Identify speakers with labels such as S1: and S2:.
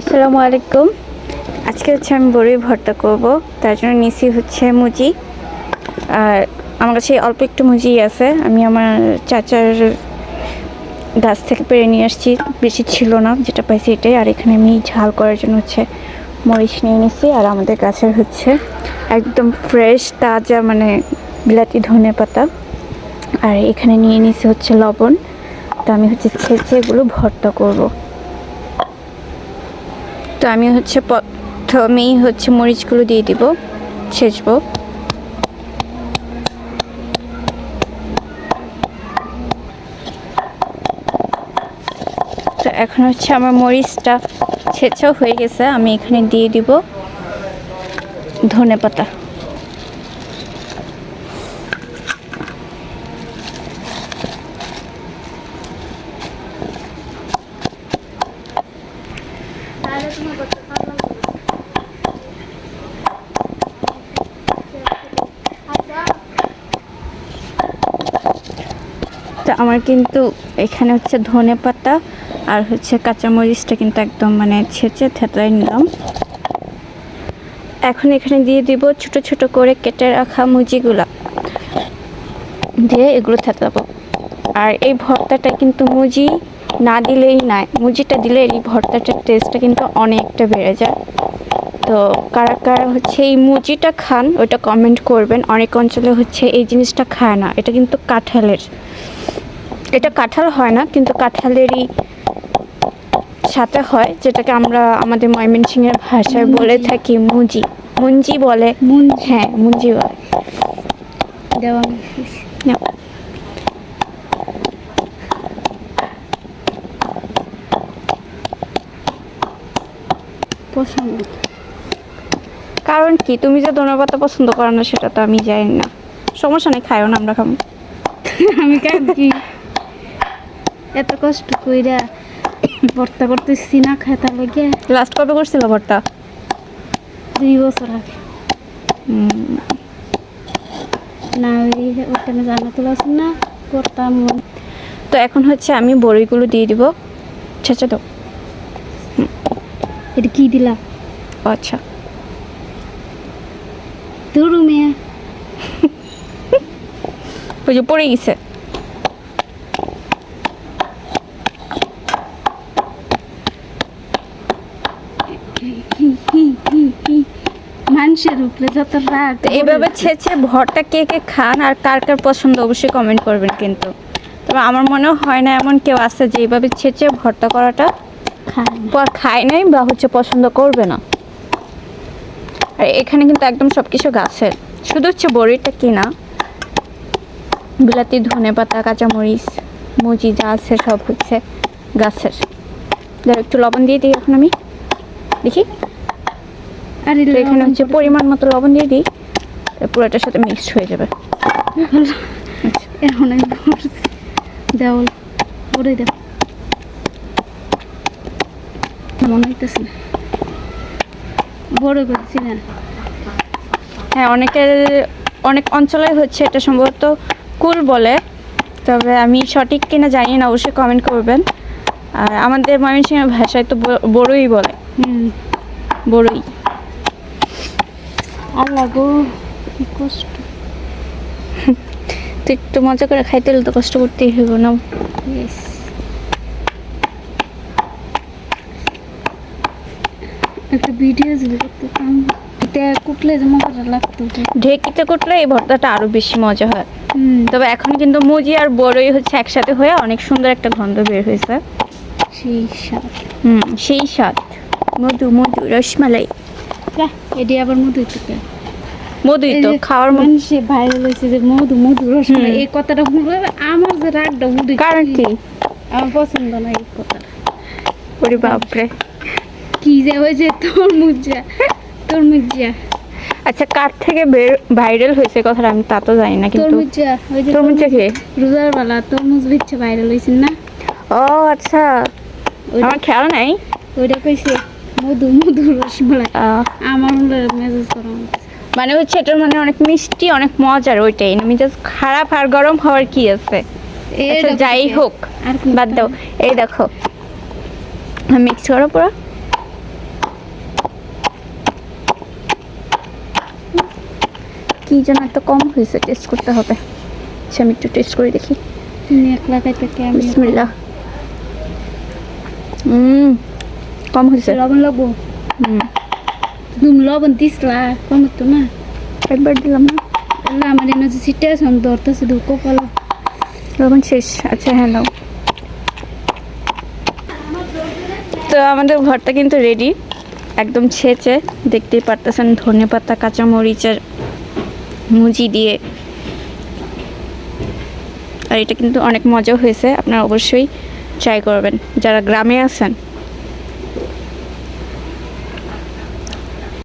S1: আসসালামু আলাইকুম। আজকে হচ্ছে আমি বড়ই ভর্তা করব, তার জন্য নিছি হচ্ছে মুজি। আর আমার কাছে অল্প একটু মুজি আছে, আমি আমার চাচার গাছ থেকে পেরে নিয়ে আসছি, বেশি ছিল না, যেটা পাইছি এটাই। আর এখানে আমি ঝাল করার জন্য হচ্ছে মরিচ নিয়ে নিছি, আর আমাদের গাছের হচ্ছে একদম ফ্রেশ তাজা মানে বিলাতি ধনে পাতা। আর এখানে নিয়ে নিছি হচ্ছে লবণ। তো আমি হচ্ছে ছেঁচে এগুলো ভর্তা করব। তো আমি হচ্ছে প্রথমেই হচ্ছে মরিচগুলো দিয়ে দিব, ছেঁচবো। তো এখন হচ্ছে আমার মরিচটা ছেঁচাও হয়ে গেছে, আমি এখানে দিয়ে দিব ধনে পাতা তো আমার কিন্তু এখানে হচ্ছে ধনে পাতা আর হচ্ছে কাঁচামরিচটা কিন্তু একদম মানে ছেঁচে থেতলাই নিলাম। এখন এখানে দিয়ে দিব ছোট ছোট করে কেটে রাখা মুজিগুলা। দিয়ে এগুলো থেতলাবো। আর এই ভর্তাটা কিন্তু মুজি না দিলেই নাই, মুজিটা দিলে এই ভর্তাটার টেস্টটা কিন্তু অনেকটা বেড়ে যায়। তো কারা কারা হচ্ছে এই মুজিটা খান ওটা কমেন্ট করবেন। অনেক অঞ্চলে হচ্ছে এই জিনিসটা খায় না, এটা কিন্তু কাঁঠালের। এটা কাঁঠাল হয় না কিন্তু কাঁঠালেরই সাথে হয় যেটাকে আমরা আমাদের ময়মনসিংহের ভাষায় বলে থাকি মুজি মুঞ্জি বলে হ্যাঁ মুঞ্জি বলে।
S2: পছন্দ।
S1: কারণ কি? তুমি যে ধন্যবাদটা পছন্দ করো না সেটা তো আমি জানি না। সমস্যা নেই খাইও না আমরা খাব।
S2: আমি কাকি এত কষ্ট কইরা ভর্তা করতেছি না খাইতে লাগে।
S1: লাস্ট কবে করছিল ভর্তা?
S2: দুই বছর আগে। না ওই ওখানে জানা আছে না করতাম।
S1: তো এখন হচ্ছে আমি বড়িগুলো দিয়ে দিব। ছেঁচে দাও।
S2: এটা কি দিলাম
S1: আচ্ছা।
S2: তোর রুমে
S1: ওই যে পড়ে গেছে।
S2: উপরে যত রাগ
S1: ভরটা কে কে খান আর কার কার পছন্দ অবশ্যই কমেন্ট করবেন কিন্তু। তবে আমার মনে হয় না এমন কেউ আছে যে এইভাবে ছেঁচে ভর্তা করাটা
S2: খায়
S1: খায় নাই বা হচ্ছে পছন্দ করবে না। আর এখানে কিন্তু একদম সব কিছু গাছের। শুধু হচ্ছে বড়িটা কিনা বিলাতি ধনে পাতা কাঁচামরিচ মুজি যা আছে সব হচ্ছে গাছের। ধর একটু লবণ দিয়ে দিই এখন আমি। দেখি।
S2: আর
S1: এখানে হচ্ছে পরিমাণ মতো লবণ দিয়ে দিই পুরোটার সাথে মিক্সড হয়ে যাবে।
S2: এখন আমি দেওয়াল দেব। মনে হইতেছে না। বড় করছি না।
S1: হ্যাঁ অনেকের অনেক অঞ্চলে হচ্ছে এটা সম্ভবত কুল বলে তবে আমি সঠিক কিনা জানি না অবশ্যই কমেন্ট করবেন। আর আমাদের ময়মনসিংহের ভাষায় তো বড়ই বলে।
S2: হুম।
S1: বড়ই।
S2: আল্লাহ গো কি কষ্ট।
S1: তো একটু মজা করে খাইতে হলে তো কষ্ট করতেই হইব না.
S2: একটা ভিডিও এটা কুটলে যে মজাটা লাগতো।
S1: ঢেকিতে কুটলে এই ভর্তাটা আরও বেশি মজা হয়।
S2: হুম।
S1: তবে এখন কিন্তু মুজি আর বড়ই হচ্ছে একসাথে হয়ে অনেক সুন্দর একটা গন্ধ বের হয়েছে।
S2: সেই স্বাদ।
S1: হুম সেই স্বাদ। মধু মধু রসমালাই।
S2: বাহ, এটি আবার মধু থেকে
S1: মধুই তো খাওয়ার
S2: মানুষে ভাইরাল হয়েছে যে মধু মধু রসমালাই এই কথাটা শুনলে আমার যে রাগটা মধু
S1: কারণ কি?
S2: আমার পছন্দ না এই কথাটা।
S1: ওরে বাপরে।
S2: কি যে হয়েছে তোর মুজা তোর মুজা
S1: আচ্ছা কার থেকে ভাইরাল হয়েছে কথাটা আমি তা তো জানি না
S2: তোর
S1: কিন্তু
S2: মুজা ওই
S1: কে?
S2: রোজার বেলা তরমুজ বিচ্ছে ভাইরাল হয়েছে না?
S1: ও আচ্ছা। আমার খেয়াল নাই।
S2: ওইটা কইছে
S1: মানে হচ্ছে এটার মানে অনেক মিষ্টি অনেক মজার ওইটাই। আমি জাস্ট খারাপ আর গরম হওয়ার কি আছে? আচ্ছা, যাই হোক বাদ দাও। এই দেখো। মিক্স করো পুরো। কি যেন এত কম হয়েছে টেস্ট করতে হবে। আচ্ছা আমি একটু টেস্ট করে দেখি। বিসমিল্লাহ। হুম কম হয়েছে
S2: লবণ লাগবো?
S1: হুম।
S2: তুমি লবণ দিসলা কম হতো না।
S1: একবার দিলাম না।
S2: আল্লাহ আমার এনে যে সিটে আছে আমি ধরতেছে দু কপাল
S1: লবণ শেষ আচ্ছা হ্যাঁ নাও। তো আমাদের ঘরটা কিন্তু রেডি একদম ছেঁচে। দেখতেই পারতেছেন ধনে পাতা কাঁচামরিচের মুজি দিয়ে। আর এটা কিন্তু অনেক মজা হয়েছে আপনারা অবশ্যই ট্রাই করবেন। যারা গ্রামে আছেন